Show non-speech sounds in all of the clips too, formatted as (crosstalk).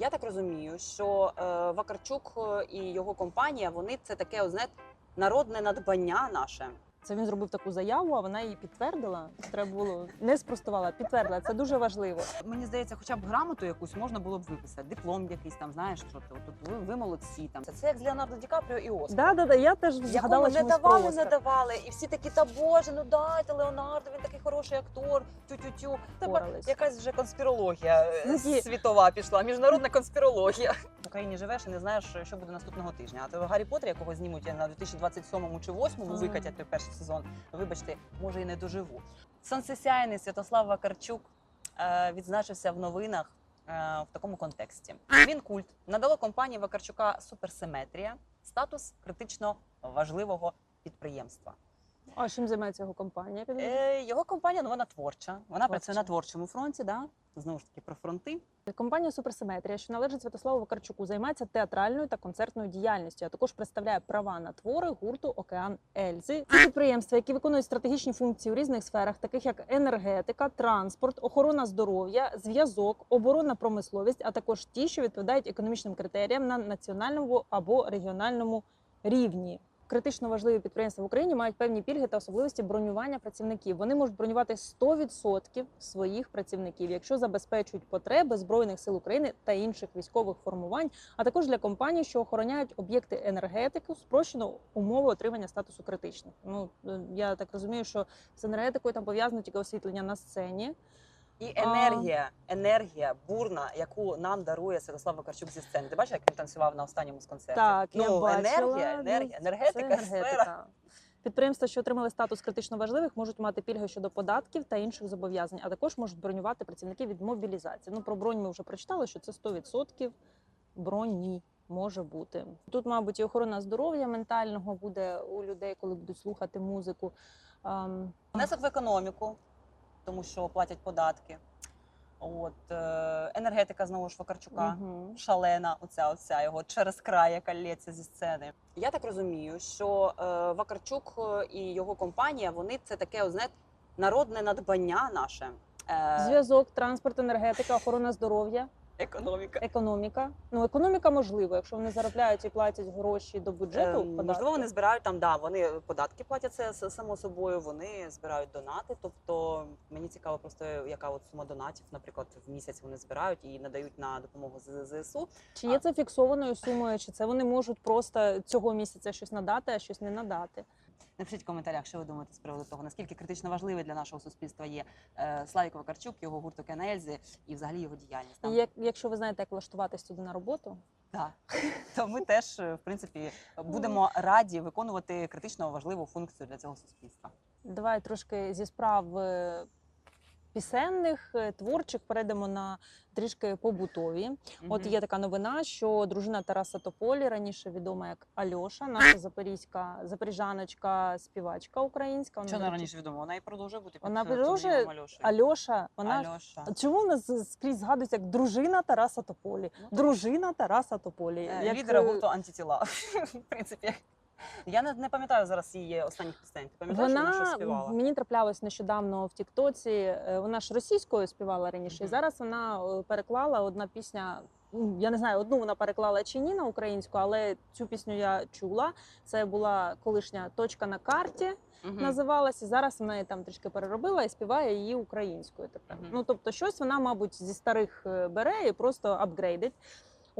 Я так розумію, що е, Вакарчук е, і його компанія вони це таке, знаєте, народне надбання наше. Це він зробив таку заяву, а вона її підтвердила. Треба було не спростувала, підтвердила. Це дуже важливо. Мені здається, хоча б грамоту якусь можна було б виписати, диплом якийсь там, знаєш, що ти тут ви, ви молодці. Там це, це як з Леонардо Ді Капріо і Оскар. Да, да, да. Я теж Якому згадала не чомусь про давали, не Оскар. давали, і всі такі, та боже, ну дайте Леонардо, він такий хороший актор. Тю-тю-тю. Тебе якась вже конспірологія е, Ну, світова пішла, міжнародна конспірологія. В Україні живеш і не знаєш, що буде наступного тижня. А то Гаррі Поттер, якого знімуть я на 2027 чи 2028 Мгм. викатять той перший сезон. Вибачте, може і не доживу. Сонцесяйний Святослав Вакарчук е, відзначився в новинах е, в такому контексті. Він культ надало компанії Вакарчука Суперсиметрія статус критично важливого підприємства. А чим займається його компанія? Е, його компанія ну, вона творча. Вона працює на творчому фронті. Да? Знову ж таки про фронти. Компанія Суперсиметрія, що належить Святославу Вакарчуку, займається театральною та концертною діяльністю, а також представляє права на твори гурту Океан Ельзи. Це підприємства, які виконують стратегічні функції у різних сферах, таких як енергетика, транспорт, охорона здоров'я, зв'язок, оборонна промисловість, а також ті, що відповідають економічним критеріям на національному або регіональному рівні. Критично важливі підприємства в Україні мають певні пільги та особливості бронювання працівників. Вони можуть бронювати 100% своїх працівників, якщо забезпечують потреби збройних сил України та інших військових формувань, а також для компаній, що охороняють об'єкти енергетики, спрощено умови отримання статусу критичних. Ну е, я так розумію, що з енергетикою там пов'язано тільки освітлення на сцені. І енергія, енергія бурна, яку нам дарує Святослав Вакарчук зі сцени. Ти бачиш, як він танцював на останньому з концертів? Так, ну, я бачила. енергія, Ну, енергія, Це енергетика, сфера. Підприємства, що отримали статус критично важливих, можуть мати пільги щодо податків та інших зобов'язань, а також можуть бронювати працівників від мобілізації. Ну про бронь ми вже прочитали, що це 100% броні може бути. Тут, мабуть, і охорона здоров'я ментального буде у людей, коли будуть слухати музику. Внесок в економіку, тому що платять податки. От е, енергетика знову ж Вакарчука. угу. Шалена, оця оця його через край, яка лється зі сцени. Я так розумію, що е, Вакарчук е, і його компанія вони це таке, знаєте, народне надбання наше. Е, Зв'язок, транспорт, енергетика, охорона здоров'я. Економіка. Економіка. Ну, економіка можливо, якщо вони заробляють і платять гроші до бюджету. Е, можливо, вони збирають там, да, вони податки платять це само собою, вони збирають донати. Тобто мені цікаво просто, яка от сума донатів, наприклад, в місяць вони збирають і надають на допомогу ЗСУ. Чи є це фіксованою сумою, чи це вони можуть просто цього місяця щось надати, а щось не надати? Напишіть в коментарях, що ви думаєте з приводу того, наскільки критично важливий для нашого суспільства є е, Славік Вакарчук, його гурт «Океан і взагалі його діяльність. І Там, як, якщо ви знаєте, як влаштуватись туди на роботу, Так, (laughs) То ми теж, е, в принципі, будемо раді виконувати критично важливу функцію для цього суспільства. давай трошки зі справ е, пісенних, е, творчих перейдемо на трішки побутові. От є така новина, що дружина Тараса Тополі, раніше відома як Альоша, наша запорізька запоріжаночка, співачка українська. Вона, Що вона раніше відомо? Вона і продовжує бути Вона продовжує? Альоша, вона Альоша. Чому нас скрізь згадується як дружина Тараса Тополі? Ну. Дружина Тараса Тополі. Е, Як, Лідера е, гурту антитіла. (laughs) В принципі. Я не, не пам'ятаю зараз її останніх пісень. Ти пам'ятаєш, що вона Вона співала? мені траплялось нещодавно в Тіктоці. е, Вона ж російською співала раніше, і Мгм. зараз вона е, переклала одна пісня. ну, Я не знаю, одну вона переклала чи ні на українську, але цю пісню я чула. Це була колишня точка на карті, Мгм. називалась. І зараз вона її там трішки переробила і співає її українською тепер. Мгм. Ну тобто, щось вона, мабуть, зі старих е, бере і просто апгрейдить.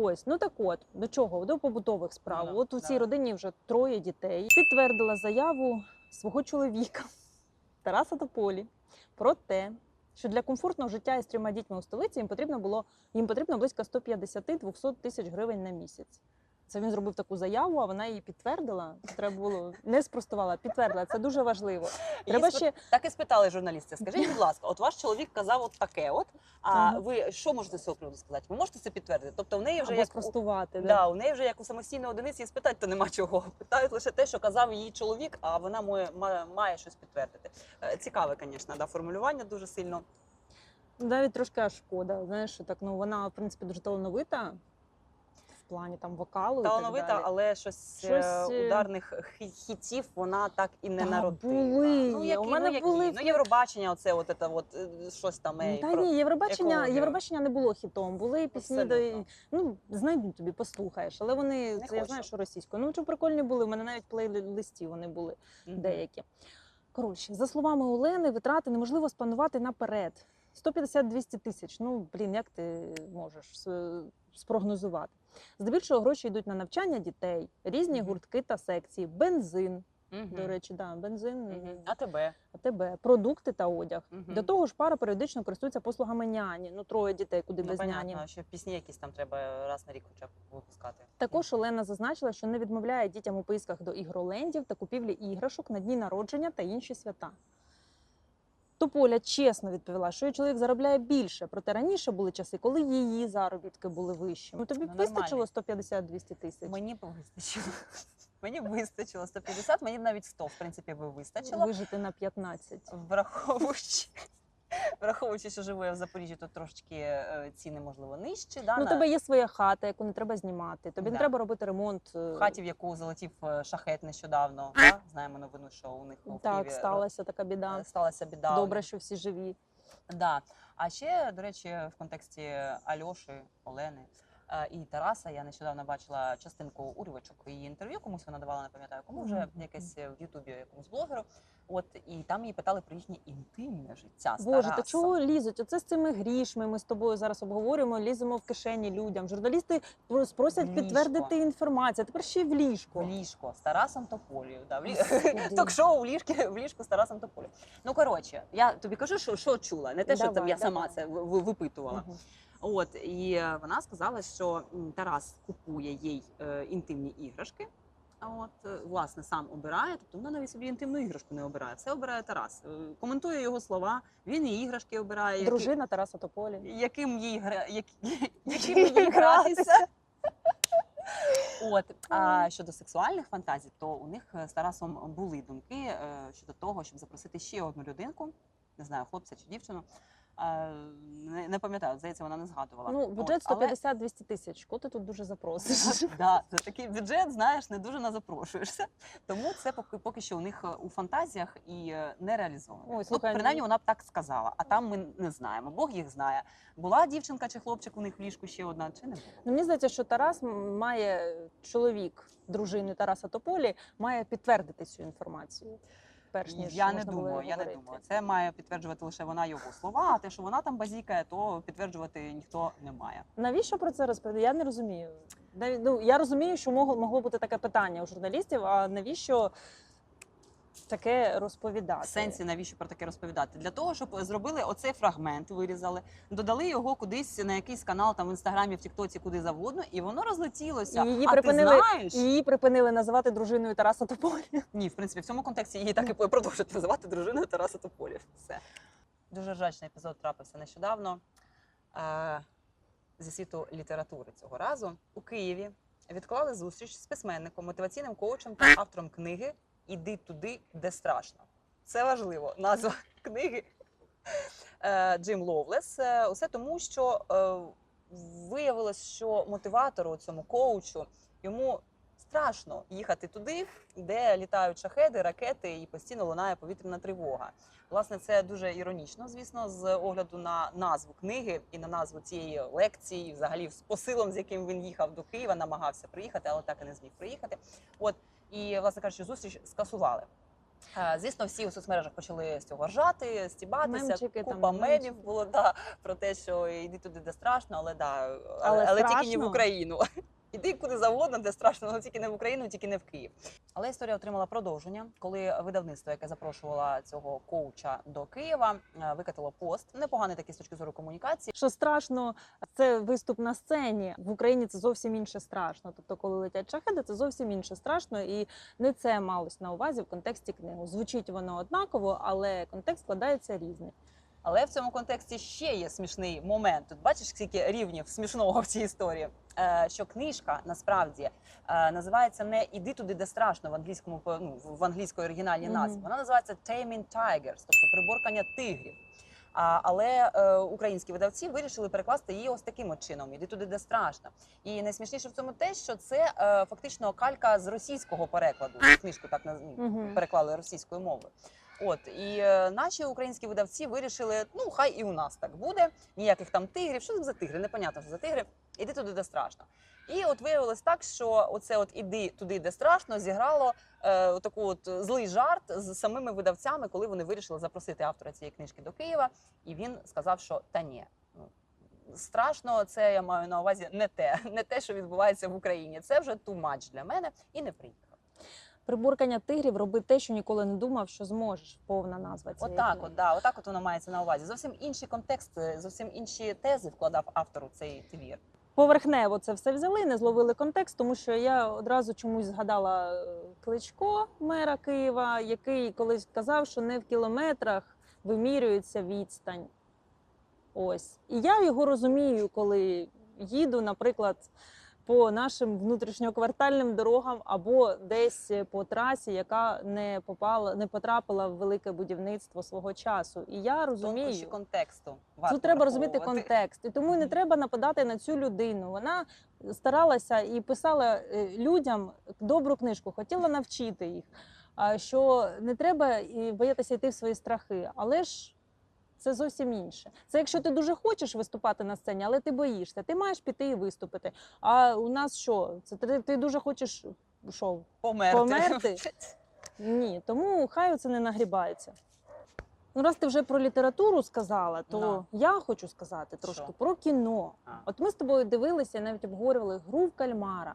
Ось, ну так от, до чого? До побутових справ. Да, от у цій родині вже троє дітей. Підтвердила заяву свого чоловіка (laughs) Тараса Тополі про те, що для комфортного життя із трьома дітьми у столиці їм потрібно було їм потрібно близько 150-200 тисяч гривень на місяць. Це він зробив таку заяву, а вона її підтвердила. Треба було не спростувала, підтвердила. Це дуже важливо. Треба ще Так і спитали журналісти. Скажіть, будь ласка, от ваш чоловік казав от таке, от а ви що можете з цього приводу сказати? Ви можете це підтвердити? Тобто в неї вже або як у, спростувати. да, у неї вже як у самостійної одиниці і спитати, то нема чого. Питають лише те, що казав її чоловік, а вона має, має, має щось підтвердити. Е, Цікаве, звісно, да, формулювання дуже сильно. Навіть трошки аж шкода. Знаєш, так ну вона в принципі дуже талановита. Плані там вокалу. і талановита, так далі. але щось, е, Щось, е, ударних хітів вона так і не Та народила. були. Ну, які, У мене ну, які? були ну, Євробачення, оце от, це от, е, щось там. е, Та про- ні, Євробачення. Євробачення не було хітом. Були пісні, до ну знайду тобі, послухаєш, але вони Не це я знаю, що російською. Ну чи прикольні були. У мене навіть плейлисті вони були Мгм. деякі. Коротше, за словами Олени, витрати неможливо спланувати наперед. 150-200 тисяч. Ну блін, як ти можеш спрогнозувати? Здебільшого гроші йдуть на навчання дітей, різні гуртки та секції, бензин. Мгм. До речі, да, бензин, Мгм. А тебе? АТБ, продукти та одяг. Мгм. До того ж, пара періодично користується послугами няні. Ну, троє дітей, куди Ну, без няні. понятно, що пісні якісь там треба раз на рік хоча б випускати. Також Олена зазначила, що не відмовляє дітям у поїздках до ігролендів та купівлі іграшок на дні народження та інші свята. Тополя чесно відповіла, що її чоловік заробляє більше, проте раніше були часи, коли її заробітки були вищі. Ну тобі Ну, б вистачило 150-200 тисяч. Мені б вистачило. (laughs) Мені б вистачило 150, мені б навіть 100, в принципі, би вистачило. Вижити на 15. Враховуючи, враховуючи, що живу я в Запоріжжі, то трошечки е, ціни, можливо, нижчі. Да, Ну, на- тебе є своя хата, яку не треба знімати. Тобі не треба робити ремонт. е, в хаті, в яку залетів е, шахет нещодавно. Да? Знаємо новину, що у них у Так, Києві сталася така біда. сталася біда. Добре, що всі живі. Да. А ще, до речі, в контексті Альоші, Олени і Тараса я нещодавно бачила частинку уривочок її інтерв'ю, комусь вона давала, не пам'ятаю, кому вже якесь е, в Ютубі якомусь блогеру. От і там її питали про їхнє інтимне життя. з Боже, та Тарасом. чого лізуть? Оце з цими грішми. Ми з тобою зараз обговорюємо, ліземо в кишені людям. Журналісти прос- просять В ліжко. підтвердити інформацію. а Тепер ще й в ліжко. в ліжко з Тарасом Тополію. Да, в лі... (laughs) Ток-шоу в ліжку, в ліжку з Тарасом Тополію. Ну коротше, я тобі кажу, що, що чула, не те, що там Давай, я сама давай. це випитувала. Мгм. От і вона сказала, що Тарас купує їй е, інтимні іграшки. А от е, власне сам обирає, тобто вона навіть собі інтимну іграшку не обирає. Все обирає Тарас. Е, Коментує його слова. Він і іграшки обирає. які- Дружина Тараса Тополі. яким їй гра... як... яким їй гратися. От а щодо сексуальних фантазій, то у них з Тарасом були думки щодо того, щоб запросити ще одну людинку, не знаю, хлопця чи дівчину. Не, не пам'ятаю, здається, вона не згадувала. Ну, бюджет але- 150-200 тисяч. Кого ти тут дуже запросиш? (laughs) Да, за такий бюджет, знаєш, не дуже назапрошуєшся. Тому це поки, поки що у них е, у фантазіях і е, не реалізовано. Ой, ну, слухай, принаймні ну- вона б так сказала, а там ми не знаємо. Бог їх знає. Була дівчинка чи хлопчик у них в ліжку ще одна, чи не було? Ну, мені здається, що Тарас має чоловік дружини Тараса Тополі, має підтвердити цю інформацію. Перш ніж я не думаю, я не думаю. Це має підтверджувати лише вона його слова. А те, що вона там базікає, то підтверджувати ніхто не має. Навіщо про це розповідати? Я не розумію. Наві- Ну, я розумію, що могло, могло бути таке питання у журналістів, а навіщо таке розповідати? В сенсі навіщо про таке розповідати? Для того, щоб зробили оцей фрагмент, вирізали, додали його кудись на якийсь канал, там в інстаграмі, в Тіктоці, куди завгодно, і воно розлетілося. Її а припинили- ти знаєш? Її припинили називати дружиною Тараса Тополі. Ні, в принципі, в цьому контексті її так і продовжують називати дружиною Тараса Тополі. Все. Дуже ржачний епізод трапився нещодавно е, зі світу літератури цього разу. У Києві відклали зустріч з письменником, мотиваційним коучем та автором книги Іди туди, де страшно. Це важливо. Назва (laughs) книги е, Джим Ловлес. Е, Усе тому, що е, виявилось, що мотиватору цьому коучу йому страшно їхати туди, де літають шахеди, ракети і постійно лунає повітряна тривога. Власне, це дуже іронічно, звісно, з огляду на назву книги і на назву цієї лекції, взагалі з посилом, з яким він їхав до Києва, намагався приїхати, але так і не зміг приїхати. От і, власне кажучи, зустріч скасували. Е, Звісно, всі у соцмережах почали з цього ржати, стібатися. Мемчики там, Купа мемчики. мемів було да, про те, що йди туди, де страшно, але да, але, Але страшно. тільки не в Україну. Іди куди завгодно, де страшно, але тільки не в Україну, тільки не в Київ. Але історія отримала продовження, коли видавництво, яке запрошувало цього коуча до Києва, е, викатило пост. Непоганий такий з точки зору комунікації. Що страшно, це виступ на сцені. В Україні це зовсім інше страшно. Тобто, коли летять шахеди, це зовсім інше страшно, і не це малось на увазі в контексті книги. Звучить воно однаково, але контекст складається різний. Але в цьому контексті ще є смішний момент. Тут бачиш, скільки рівнів смішного в цій історії. Е, що книжка насправді е, називається не Іди туди, де страшно в англійському ну, в англійської оригінальній назві. Вона називається Taming Tigers, тобто приборкання тигрів. А, але е, українські видавці вирішили перекласти її ось таким от чином. Іди туди, де страшно. І найсмішніше в цьому те, що це е, фактично калька з російського перекладу. Книжку так наз- Угу. переклали російською мовою. От і е, наші українські видавці вирішили, ну хай і у нас так буде. Ніяких там тигрів. Що це за тигри? Непонятно, що за тигри. Іди туди, де страшно. І от виявилось так, що оце от іди туди, де страшно, зіграло е, таку от злий жарт з самими видавцями, коли вони вирішили запросити автора цієї книжки до Києва. І він сказав, що та ні. ну, Страшно, це я маю на увазі не те, (laughs) не те, що відбувається в Україні. Це вже too much для мене і не приїхав. Приборкання тигрів роби те, що ніколи не думав, що зможеш. Повна назва цієї Отак, от, да, отак от воно мається на увазі. Зовсім інший контекст, зовсім інші тези вкладав автор у цей твір. Поверхнево це все взяли, не зловили контекст, тому що я одразу чомусь згадала е, Кличко, мера Києва, який колись казав, що не в кілометрах вимірюється відстань. Ось. І я його розумію, коли їду, наприклад, по нашим внутрішньоквартальним дорогам або десь по трасі, яка не попала, не потрапила в велике будівництво свого часу. І я розумію. Тонкощі контексту. Тут треба розуміти контекст, і тому не треба нападати на цю людину. Вона старалася і писала е, людям добру книжку, хотіла навчити їх, а, що не треба і боятися йти в свої страхи, але ж. Це зовсім інше. Це якщо ти дуже хочеш виступати на сцені, але ти боїшся, ти маєш піти і виступити. А у нас що? Це ти, ти дуже хочеш що? Померти. Померти? Ні, тому хай це не нагрібається. Ну, раз ти вже про літературу сказала, то Ну. я хочу сказати трошки Що? про кіно. А, От ми з тобою дивилися, навіть обговорювали гру в кальмара.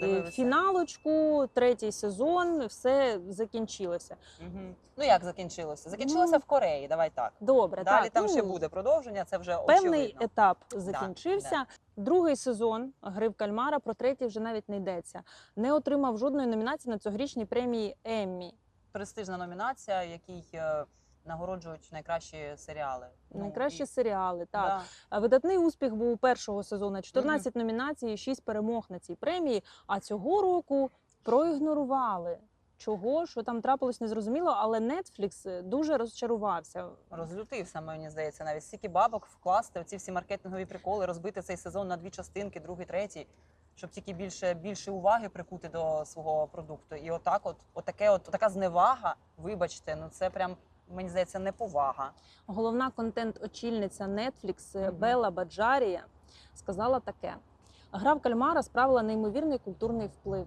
Да. І Дивилися. фіналочку, третій сезон, все закінчилося. Мгм. Ну як закінчилося? Закінчилося Ну, в Кореї. Давай так. Добре, Далі так, там ну, ще буде продовження. Це вже Певний очевидно. етап закінчився. да. Другий сезон гри в кальмара про третій вже навіть не йдеться. Не отримав жодної номінації на цьогорічній премії Еммі. Престижна номінація, якій е, нагороджують найкращі серіали. Ну, Найкращі і- серіали. Так. Да. Видатний успіх був у першого сезону. 14 номінацій, і 6 перемог на цій премії. А цього року проігнорували. Чого, що там трапилось, незрозуміло, але Netflix дуже розчарувався. Розлютився, мені здається, навіть стільки бабок вкласти оці всі маркетингові приколи, розбити цей сезон на дві частинки, другий, третій, щоб тільки більше, більше уваги прикути до свого продукту. І отак, от, отаке, от така зневага, вибачте, ну це прям мені здається неповага. Головна контент-очільниця Netflix е, Мгм. Белла Баджарія сказала таке: гра в кальмара справила неймовірний культурний вплив.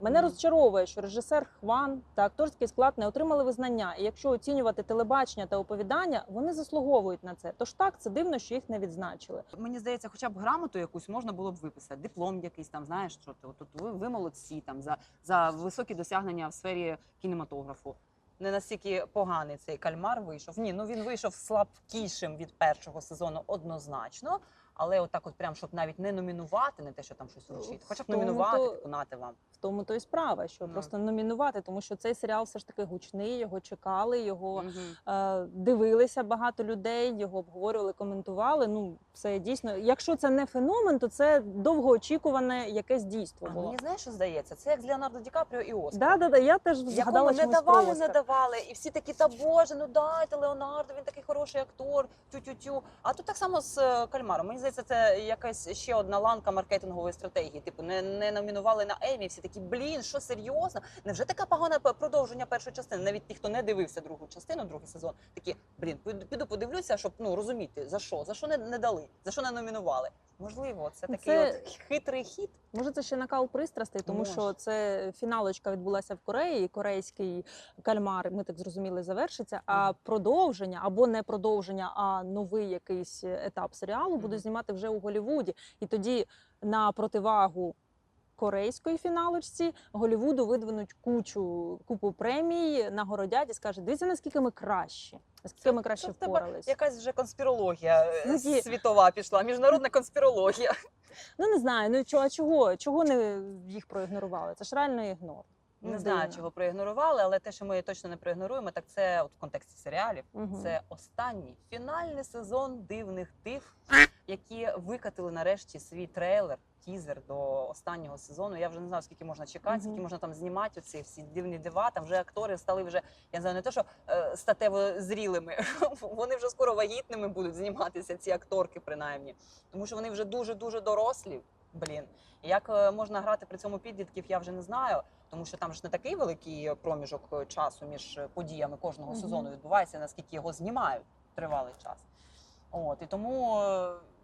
Мене розчаровує, що режисер Хван та акторський склад не отримали визнання. І якщо оцінювати телебачення та оповідання, вони заслуговують на це. Тож так, це дивно, що їх не відзначили. Мені здається, хоча б грамоту якусь можна було б виписати, диплом якийсь там, знаєш, що ти от, от ви, ви молодці там за, за високі досягнення в сфері кінематографу. Не настільки поганий цей кальмар вийшов. Ні, ну він вийшов слабкішим від першого сезону однозначно. Але отак, от прям щоб навіть не номінувати, не те, що там щось вручити, хоча б номінувати, то- типу, нате вам. В тому то і справа, що Ну. просто номінувати, тому що цей серіал все ж таки гучний, його чекали, його Мгм. е, дивилися багато людей, його обговорювали, коментували. Ну, це дійсно, якщо це не феномен, то це довгоочікуване якесь дійство А мені знаєш, що здається? Це як з Леонардо Ді Капріо і Оскар. Да, да, да, я теж згадала не давали, не давали, і всі такі, та боже, ну дайте Леонардо, він такий хороший актор, тю-тю-тю. А тут так само з е, кальмаром. Мені здається, це якась ще одна ланка маркетингової стратегії. Типу, не, не номінували на Емі. Всі такі, блін, що серйозно? Невже така погана продовження першої частини? Навіть ті, хто не дивився другу частину, другий сезон, такі, блін, піду- подивлюся, щоб ну розуміти за що, за що не, не дали, за що не номінували. Можливо, це такий Це- от хитрий хід. Може, це ще накал пристрастей, тому Може. що це фіналочка відбулася в Кореї, корейський кальмар, ми так зрозуміли, завершиться. А Мгм. продовження або не продовження, а новий якийсь етап серіалу буде Мгм. знімати вже у Голлівуді. І тоді на противагу. Корейської фіналочці Голівуду видвинуть кучу купу премій, нагородять і скажуть, дивіться, наскільки ми кращі, наскільки ми краще впорались. Якась вже конспірологія (laughs) е, Ну, світова пішла, міжнародна конспірологія. Ну не знаю, ну чого, чого, чого не їх проігнорували? Це ж реально ігнор. Не Ну, знаю, чого проігнорували, але те, що ми точно не проігноруємо, так це от в контексті серіалів. Мгм. Це останній фінальний сезон дивних див, які викатили нарешті свій трейлер, тізер до останнього сезону. Я вже не знаю, скільки можна чекати, Мгм. скільки можна там знімати оці всі дивні дива. Там вже актори стали вже, я не знаю, не те, що е, статево зрілими, (laughs) вони вже скоро вагітними будуть зніматися, ці акторки, принаймні. Тому що вони вже дуже дуже дорослі. Блін, як е, можна грати при цьому підлітків, я вже не знаю, тому що там ж не такий великий проміжок е, часу між е, подіями кожного Мгм. сезону відбувається, наскільки його знімають тривалий час. От і тому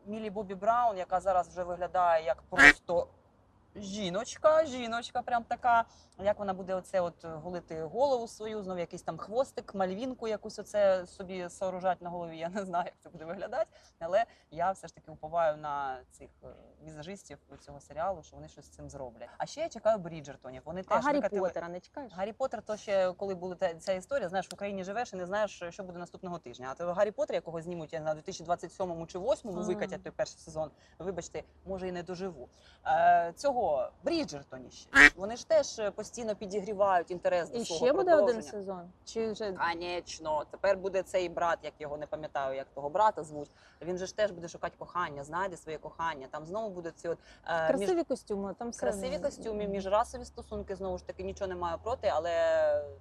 Мілі Бобі Браун, яка зараз вже виглядає як просто жіночка, жіночка, прям така. Як вона буде оце от голити голову свою, знов якийсь там хвостик, мальвінку якусь оце собі сооружать на голові. Я не знаю, як це буде виглядати. Але я все ж таки уповаю на цих е, візажистів цього серіалу, що вони щось з цим зроблять. А ще я чекаю Бріджертонів. Вони А теж Гаррі викатили- Поттера не чекаєш? Гаррі Поттер, то ще коли була ця історія, знаєш, в Україні живеш і не знаєш, що буде наступного тижня. А то Гаррі Поттер, якого знімуть я у 2027 чи 2028 А. викатять той перший сезон. Вибачте, може і не доживу. Е, цього Бріджертоні ще вони ж теж е, постійно підігрівають інтерес до І свого ще буде один продовження. сезон? Чи вже Конечно, тепер буде цей брат, як його не пам'ятаю, як того брата звуть. Він же ж теж буде шукати кохання, знайде своє кохання. Там знову будуть ці от е, між- красиві костюми? Там все красиві костюми, міжрасові стосунки. Знову ж таки, нічого не маю проти, але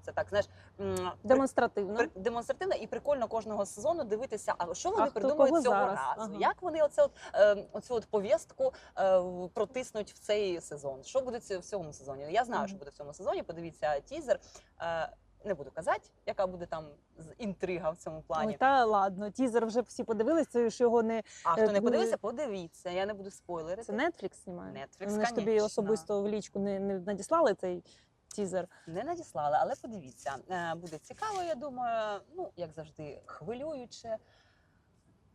це так, знаєш, м, демонстративно. при- демонстративно і прикольно кожного сезону дивитися, а що вони А хто придумають кого цього зараз? разу? Ага. Як вони оце от, е, оцю от повістку е, в- протиснуть в цей сезон? Що буде в цьому сезоні? Я знаю, що буде в цьому сезоні. Подивіться тізер. Е, не буду казати, яка буде там інтрига в цьому плані. Ой, та ладно, тізер вже всі подивилися, що його не А хто е, не ну, подивився, подивіться. Я не буду спойлерити. це Netflix знімає. Netflix, Вони ж тобі особисто в лічку не, не надіслали цей тізер. Не надіслали, але подивіться. Е, Буде цікаво, я думаю. Ну, як завжди, хвилююче,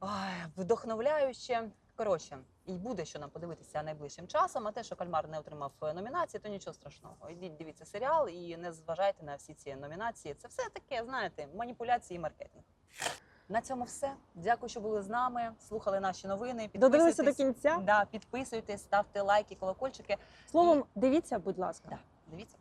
ой, вдохновляюче. Коротше, і буде що нам подивитися найближчим часом. А те, що кальмар не отримав е, номінації, то нічого страшного. Йдіть, дивіться серіал і не зважайте на всі ці номінації. Це все таке, знаєте, маніпуляції і маркетинг. На цьому все. Дякую, що були з нами. Слухали наші новини. Додивилися до кінця. Да, підписуйтесь, ставте лайки, колокольчики. Словом, дивіться, будь ласка. Да, дивіться.